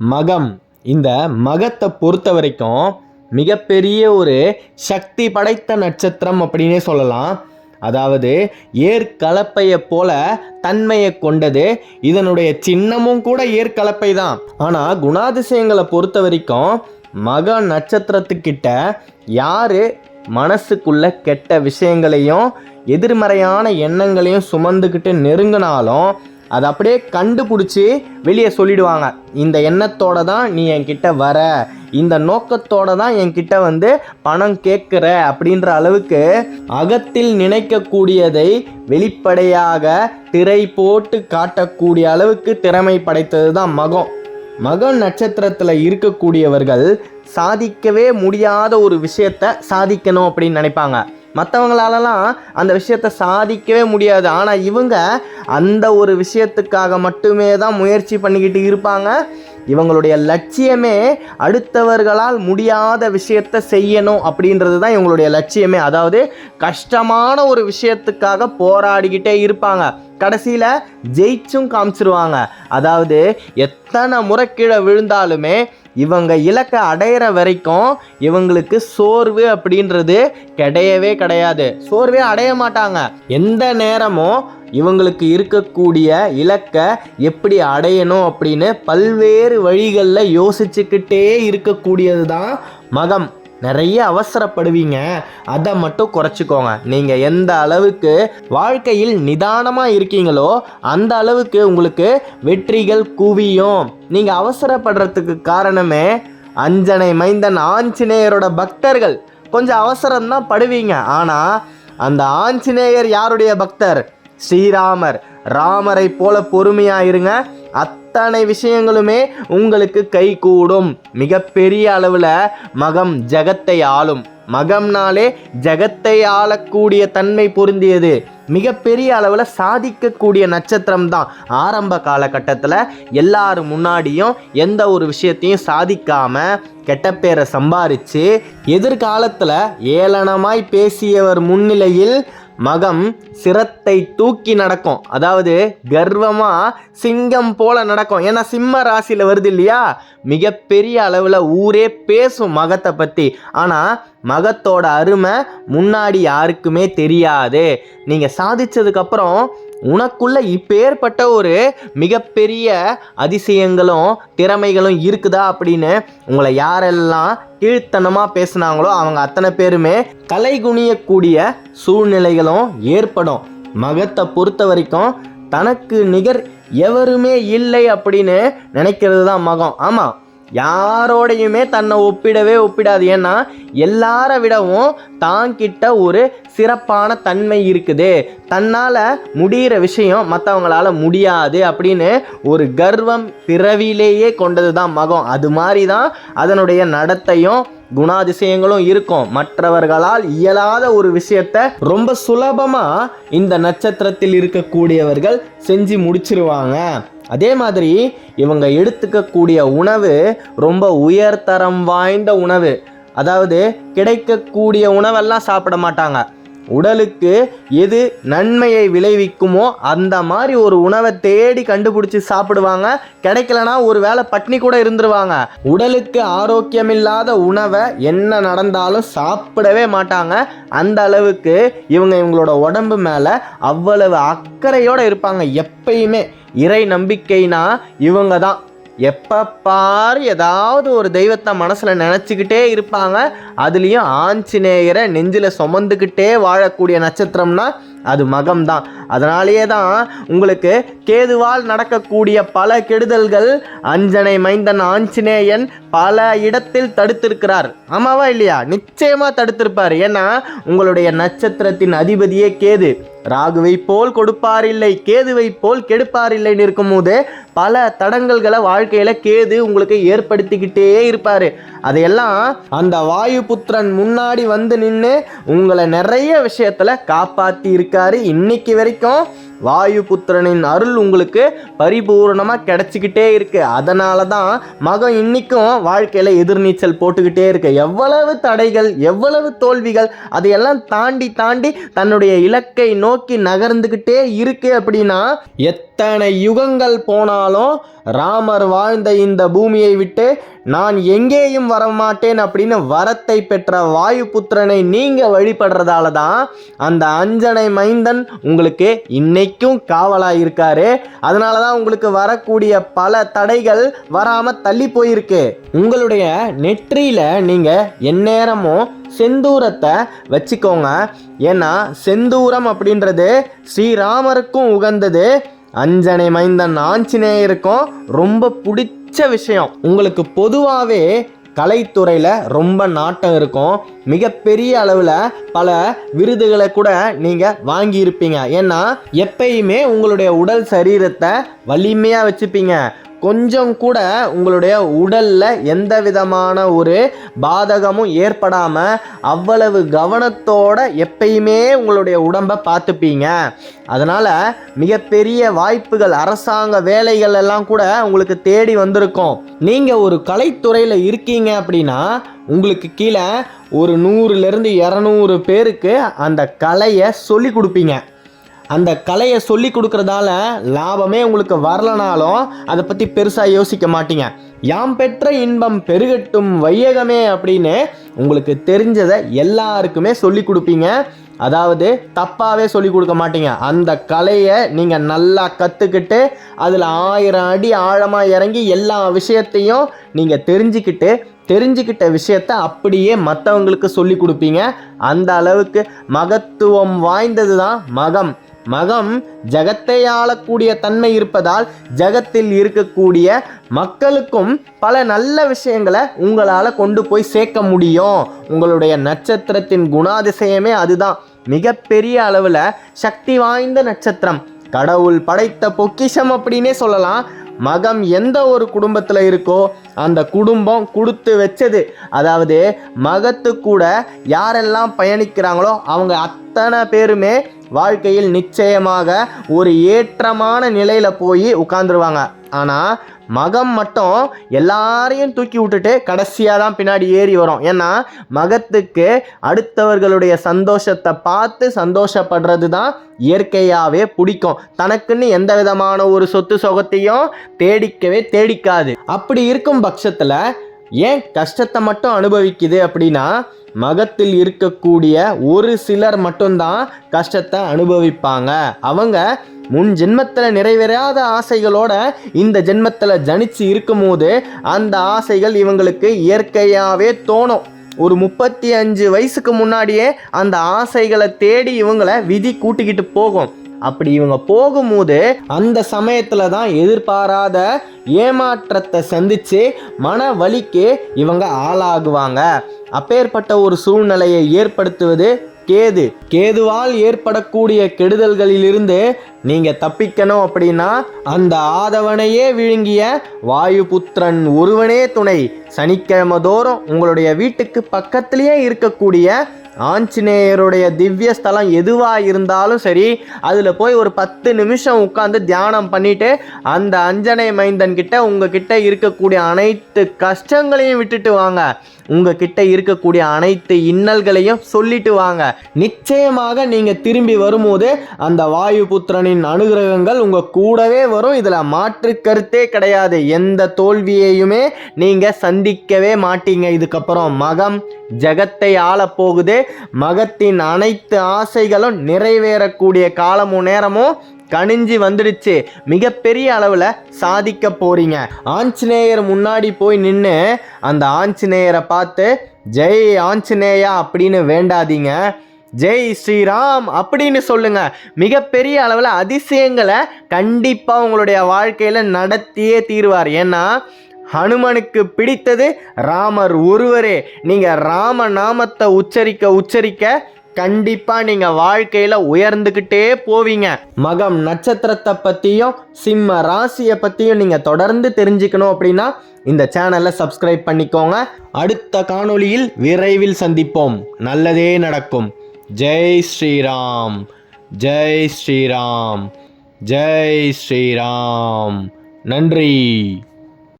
மகம். இந்த மகத்தை பொறுத்த வரைக்கும் மிகப்பெரிய ஒரு சக்தி படைத்த நட்சத்திரம் அப்படின்னே சொல்லலாம். அதாவது ஏற்கலப்பையை போல தன்மையை கொண்டது இதனுடைய சின்னமும் கூட ஏற்கலப்பை தான். ஆனால் குணாதிசயங்களை பொறுத்த வரைக்கும் மக நட்சத்திரத்துக்கிட்ட யார் மனசுக்குள்ள கெட்ட விஷயங்களையும் எதிர்மறையான எண்ணங்களையும் சுமந்துக்கிட்டு நெருங்கினாலும் அதை அப்படியே கண்டுபிடிச்சி வெளியே சொல்லிடுவாங்க. இந்த எண்ணத்தோட தான் நீ என்கிட்ட வர. இந்த நோக்கத்தோட தான் என்கிட்ட வந்து பணம் கேட்குற அப்படின்ற அளவுக்கு அகத்தில் நினைக்கக்கூடியதை வெளிப்படையாக திரை போட்டு காட்டக்கூடிய அளவுக்கு திறமை படைத்தது தான் மகம். மகன் நட்சத்திரத்தில் இருக்கக்கூடியவர்கள் சாதிக்கவே முடியாத ஒரு விஷயத்த சாதிக்கணும் அப்படின்னு நினைப்பாங்க. மற்றவங்களாலலாம் அந்த விஷயத்த சாதிக்கவே முடியாது. ஆனால் இவங்க அந்த ஒரு விஷயத்துக்காக மட்டுமே தான் முயற்சி பண்ணிக்கிட்டு இருப்பாங்க. இவங்களுடைய லட்சியமே அடுத்தவர்களால் முடியாத விஷயத்த செய்யணும் அப்படின்றது தான் இவங்களுடைய லட்சியமே. அதாவது கஷ்டமான ஒரு விஷயத்துக்காக போராடிக்கிட்டே இருப்பாங்க. கடைசியில் ஜெயிச்சும் காமிச்சிருவாங்க. அதாவது எத்தனை முறை கீழே விழுந்தாலுமே இவங்க இலக்கை அடையிற வரைக்கும் இவங்களுக்கு சோர்வு அப்படின்றது கிடையவே கிடையாது. சோர்வே அடைய மாட்டாங்க. எந்த நேரமும் இவங்களுக்கு இருக்கக்கூடிய இலக்கை எப்படி அடையணும் அப்படின்னு பல்வேறு வழிகளில் யோசிச்சுக்கிட்டே இருக்கக்கூடியது தான் மகம். நிறைய அவசரப்படுவீங்க. அதை மட்டும் குறைச்சிக்கோங்க. நீங்கள் எந்த அளவுக்கு வாழ்க்கையில் நிதானமாக இருக்கீங்களோ அந்த அளவுக்கு உங்களுக்கு வெற்றிகள் குவியும். நீங்கள் அவசரப்படுறதுக்கு காரணமே அஞ்சனை மைந்தன் ஆஞ்சநேயரோட பக்தர்கள். கொஞ்சம் அவசரம்தான் படுவீங்க. ஆனால் அந்த ஆஞ்சநேயர் யாருடைய பக்தர்? ஸ்ரீராமர் ராமரை போல பொறுமையாக இருங்க அத்தனை விஷயங்களுமே உங்களுக்கு கைகூடும். மிகப்பெரிய அளவில் மகம் ஜகத்தை ஆளும். மகம்னாலே ஜகத்தை ஆளக்கூடிய தன்மை பொருந்தியது. மிகப்பெரிய அளவில் சாதிக்கக்கூடிய நட்சத்திரம் தான் ஆரம்ப காலகட்டத்தில் எல்லாரும் முன்னாடியும் எந்த ஒரு விஷயத்தையும் சாதிக்காமல் கெட்ட பேரை சம்பாரித்து எதிர்காலத்தில் ஏளனமாய் பேசியவர் முன்னிலையில் மகம் சிரத்தை தூக்கி நடக்கும். அதாவது கர்வமாக சிங்கம் போல நடக்கும். ஏன்னா சிம்ம ராசியில் வருது இல்லையா? மிகப்பெரிய அளவில் ஊரே பேசும் மகத்தை பற்றி ஆனால் மகத்தோட அருமை முன்னாடி யாருக்குமே தெரியாது. நீங்கள் சாதிச்சதுக்கப்புறம் உனக்குள்ள இப்பேற்பட்ட ஒரு மிகப்பெரிய அதிசயங்களும் திறமைகளும் இருக்குதா அப்படின்னு உங்களை யாரெல்லாம் கீழ்த்தனமாக பேசுனாங்களோ அவங்க அத்தனை பேருமே தலை குனியக்கூடிய சூழ்நிலைகளும் ஏற்படும். மகத்தை பொறுத்த வரைக்கும் தனக்கு நிகர் எவருமே இல்லை அப்படின்னு நினைக்கிறது தான் மகம். ஆமாம் யாரோடையுமே தன்னை ஒப்பிடவே ஒப்பிடாது. ஏன்னா எல்லார விடவும் தாங்கிட்ட ஒரு சிறப்பான தன்மை இருக்குது. தன்னால் முடிகிற விஷயம் மற்றவங்களால முடியாது அப்படின்னு ஒரு கர்வம் பிறவிலேயே கொண்டது தான் மகம். அது மாதிரி தான் அதனுடைய நடத்தையும் குணாதிசயங்களும் இருக்கும். மற்றவர்களால் இயலாத ஒரு விஷயத்த ரொம்ப சுலபமாக இந்த நட்சத்திரத்தில் இருக்கக்கூடியவர்கள் செஞ்சு முடிச்சிருவாங்க. அதே மாதிரி இவங்க எடுத்துக்கக்கூடிய உணவு ரொம்ப உயர்தரம் வாய்ந்த உணவு. அதாவது கிடைக்கக்கூடிய உணவெல்லாம் சாப்பிட மாட்டாங்க. உடலுக்கு எது நன்மையை விளைவிக்குமோ அந்த மாதிரி ஒரு உணவை தேடி கண்டுபிடிச்சி சாப்பிடுவாங்க. கிடைக்கலனா ஒரு வேளை பட்னி கூட இருந்துருவாங்க. உடலுக்கு ஆரோக்கியமில்லாத உணவை என்ன நடந்தாலும் சாப்பிடவே மாட்டாங்க. அந்த அளவுக்கு இவங்க இவங்களோட உடம்பு மேலே அவ்வளவு அக்கறையோடு இருப்பாங்க. எப்பயுமே இறை நம்பிக்கைனா இவங்க தான். எப்போ பாரு ஏதாவது ஒரு தெய்வத்தை மனசில் நினச்சிக்கிட்டே இருப்பாங்க. அதுலேயும் ஆஞ்சநேயரை நெஞ்சில் சுமந்துக்கிட்டே வாழக்கூடிய நட்சத்திரம்னா அது மகம் தான் அதனாலேயே தான் உங்களுக்கு கேதுவால் நடக்கக்கூடிய பல கெடுதல்கள் அஞ்சனை மைந்தன் ஆஞ்சநேயன் பல இடத்தில் தடுத்திருக்கிறார். ஆமாவா இல்லையா? நிச்சயமாக தடுத்திருப்பார். ஏன்னா உங்களுடைய நட்சத்திரத்தின் அதிபதியே கேது. ராகுவை போல் கொடுப்பார் இல்லை கேதுவை போல் கெடுப்பார் இல்லைன்னு இருக்கும்போது பல தடங்கல்களை வாழ்க்கையில் கேது உங்களுக்கு ஏற்படுத்திக்கிட்டே இருப்பார். அதையெல்லாம் அந்த வாயு புத்திரன் முன்னாடி வந்து நின்று உங்களை நிறைய விஷயத்தில் காப்பாற்றி இருக்காரு. இன்னைக்கு வரைக்கும் வாயு புத்திரனின் அருள் உங்களுக்கு பரிபூர்ணமாக கிடைச்சிக்கிட்டே இருக்கு. அதனால தான் மகம் இன்றைக்கும் வாழ்க்கையில் எதிர்நீச்சல் போட்டுக்கிட்டே இருக்கு. எவ்வளவு தடைகள் எவ்வளவு தோல்விகள் அதையெல்லாம் தாண்டி தாண்டி தன்னுடைய இலக்கை நோக்கி நகர்ந்துக்கிட்டே இருக்கு அப்படின்னா எத்தனை யுகங்கள் போனாலும் ராமர் வாழ்ந்த இந்த பூமியை விட்டு நான் எங்கேயும் வரமாட்டேன் அப்படின்னு வரத்தை பெற்ற வாயு புத்திரனை நீங்கள் வழிபடுறதால தான் அந்த அஞ்சனை மைந்தன் உங்களுக்கு இன்னைக்கும் காவலாக இருக்காரு அதனால தான் உங்களுக்கு வரக்கூடிய பல தடைகள் வராமல் தள்ளி போயிருக்கு. உங்களுடைய நெற்றியில் நீங்கள் எந்நேரமும் செந்தூரத்தை வச்சுக்கோங்க. ஏன்னா செந்தூரம் அப்படின்றது ஸ்ரீராமருக்கும் உகந்தது. அஞ்சனை மைந்தன் ஆஞ்சநேயருக்கும் ரொம்ப பிடிச்ச விஷயம். உங்களுக்கு பொதுவாகவே கலைத்துறையில் ரொம்ப நாட்டம் இருக்கும். மிகப்பெரிய அளவில் பல விருதுகளை கூட நீங்கள் வாங்கியிருப்பீங்க. ஏன்னா எப்பயுமே உங்களுடைய உடல் சரீரத்தை வலிமையாக வச்சுப்பீங்க. கொஞ்சம் கூட உங்களுடைய உடலில் எந்த விதமான ஒரு பாதகமும் ஏற்படாமல் அவ்வளவு கவனத்தோட எப்பயுமே உங்களுடைய உடம்பை பார்த்துப்பீங்க. அதனால் மிகப்பெரிய வாய்ப்புகள் அரசாங்க வேலைகள் எல்லாம் கூட உங்களுக்கு தேடி வந்திருக்கும். நீங்கள் ஒரு கலைத்துறையில் இருக்கீங்க அப்படின்னா உங்களுக்கு கீழே ஒரு நூறுலேருந்து இரநூறு பேருக்கு அந்த கலையை சொல்லி கொடுப்பீங்க. அந்த கலையை சொல்லி கொடுக்கறதால லாபமே உங்களுக்கு வரலனாலும் அதை பற்றி பெருசாக யோசிக்க மாட்டீங்க. யாம் பெற்ற இன்பம் பெருகட்டும் வையகமே அப்படின்னு உங்களுக்கு தெரிஞ்சதை எல்லாருக்குமே சொல்லி கொடுப்பீங்க. அதாவது தப்பாகவே சொல்லி கொடுக்க மாட்டீங்க. அந்த கலையை நீங்கள் நல்லா கற்றுக்கிட்டு அதில் ஆயிரம் அடி ஆழமாக இறங்கி எல்லா விஷயத்தையும் நீங்கள் தெரிஞ்சுக்கிட்டு தெரிஞ்சுக்கிட்ட விஷயத்த அப்படியே மற்றவங்களுக்கு சொல்லி கொடுப்பீங்க. அந்த அளவுக்கு மகத்துவம் வாய்ந்தது தான் மகம். மகம் ஜகத்தை ஆளக்கூடிய தன்மை இருப்பதால் ஜகத்தில் இருக்கக்கூடிய மக்களுக்கும் பல நல்ல விஷயங்களை உங்களால் கொண்டு போய் சேர்க்க முடியும். உங்களுடைய நட்சத்திரத்தின் குணாதிசயமே அதுதான். மிகப்பெரிய அளவில் சக்தி வாய்ந்த நட்சத்திரம். கடவுள் படைத்த பொக்கிஷம் அப்படின்னே சொல்லலாம். மகம் எந்த ஒரு குடும்பத்தில் இருக்கோ அந்த குடும்பம் கொடுத்து வச்சது. அதாவது மகத்து கூட யாரெல்லாம் பயணிக்கிறாங்களோ அவங்க அத்தனை பேருமே வாழ்க்கையில் நிச்சயமாக ஒரு ஏற்றமான நிலையில் போய் உட்காந்துருவாங்க ஆனால் மகம் மட்டும் எல்லாரையும் தூக்கி விட்டுட்டு கடைசியாக தான் பின்னாடி ஏறி வரும். ஏன்னா மகத்துக்கு அடுத்தவர்களுடைய சந்தோஷத்தை பார்த்து சந்தோஷப்படுறது தான் இயற்கையாகவே பிடிக்கும். தனக்குன்னு எந்த விதமான ஒரு சொத்து சொகத்தையும் தேடிக்கவே தேடிக்காது. அப்படி இருக்கும் பட்சத்தில் ஏன் கஷ்டத்தை மட்டும் அனுபவிக்குது அப்படின்னா மகத்தில் இருக்கக்கூடிய ஒரு சிலர் மட்டும்தான் கஷ்டத்தை அனுபவிப்பாங்க. அவங்க முன் ஜென்மத்தில் நிறைவேறாத ஆசைகளோட இந்த ஜென்மத்தில் ஜனிச்சு இருக்கும்போது அந்த ஆசைகள் இவங்களுக்கு இயற்கையாகவே தோணும். ஒரு முப்பத்தி அஞ்சு வயசுக்கு முன்னாடியே அந்த ஆசைகளை தேடி இவங்களை விதி கூட்டிக்கிட்டு போகும். அப்படி இவங்க போகும்போது அந்த சமயத்தில் தான் எதிர்பாராத ஏமாற்றத்தை சந்தித்து மன வலிக்கு இவங்க ஆளாகுவாங்க. அப்பேற்பட்ட ஒரு சூழ்நிலையை ஏற்படுத்துவது கேது. கேதுவால் ஏற்படக்கூடிய கெடுதல்களிலிருந்து நீங்க தப்பிக்கணும் அப்படின்னா அந்த ஆதவனையே விழுங்கிய வாயுபுத்திரன் ஒருவனே துணை. சனிக்கிழமை தோறும் உங்களுடைய வீட்டுக்கு பக்கத்திலேயே இருக்கக்கூடிய ஆஞ்சநேயருடைய திவ்ய ஸ்தலம் எதுவாக இருந்தாலும் சரி அதில் போய் ஒரு பத்து நிமிஷம் உட்காந்து தியானம் பண்ணிட்டு அந்த அஞ்சனை மைந்தன் கிட்ட உங்ககிட்ட இருக்கக்கூடிய அனைத்து கஷ்டங்களையும் விட்டுட்டு வாங்க. உங்ககிட்ட இருக்கக்கூடிய அனைத்து இன்னல்களையும் சொல்லிட்டு வாங்க. நிச்சயமாக நீங்கள் திரும்பி வரும்போது அந்த வாயு புத்திரனின் அனுகிரகங்கள் உங்கள் கூடவே வரும். இதில் மாற்று கருத்தே கிடையாது. எந்த தோல்வியையுமே நீங்கள் சந்திக்கவே மாட்டீங்க. இதுக்கப்புறம் மகம் ஜகத்தை ஆளப்போகுது. மகத்தின் அனைத்து ஆசைகளும் நிறைவேறக்கூடிய காலமும் நேரமும் கணிஞ்சு வந்துடுச்சு. மிகப்பெரிய அளவில் சாதிக்க போறீங்க. ஆஞ்சநேயர் முன்னாடி போய் நின்று அந்த ஆஞ்சநேயரை பார்த்து ஜெய் ஆஞ்சநேயா அப்படின்னு வேண்டாதீங்க. ஜெய் ஸ்ரீராம் அப்படின்னு சொல்லுங்க. மிகப்பெரிய அளவில் அதிசயங்களை கண்டிப்பாக உங்களுடைய வாழ்க்கையில் நடத்தியே தீருவார். ஏன்னா ஹனுமனுக்கு பிடித்தது ராமர் ஒருவரே. நீங்கள் ராம நாமத்தை உச்சரிக்க உச்சரிக்க கண்டிப்பாக நீங்கள் வாழ்க்கையில் உயர்ந்துக்கிட்டே போவீங்க. மகம் நட்சத்திரத்தை பற்றியும் சிம்ம ராசியை பற்றியும் நீங்கள் தொடர்ந்து தெரிஞ்சுக்கணும் அப்படின்னா இந்த சேனலை சப்ஸ்கிரைப் பண்ணிக்கோங்க. அடுத்த காணொளியில் விரைவில் சந்திப்போம். நல்லதே நடக்கும். ஜெய் ஸ்ரீராம். ஜெய் ஸ்ரீராம். ஜெய் ஸ்ரீராம். நன்றி.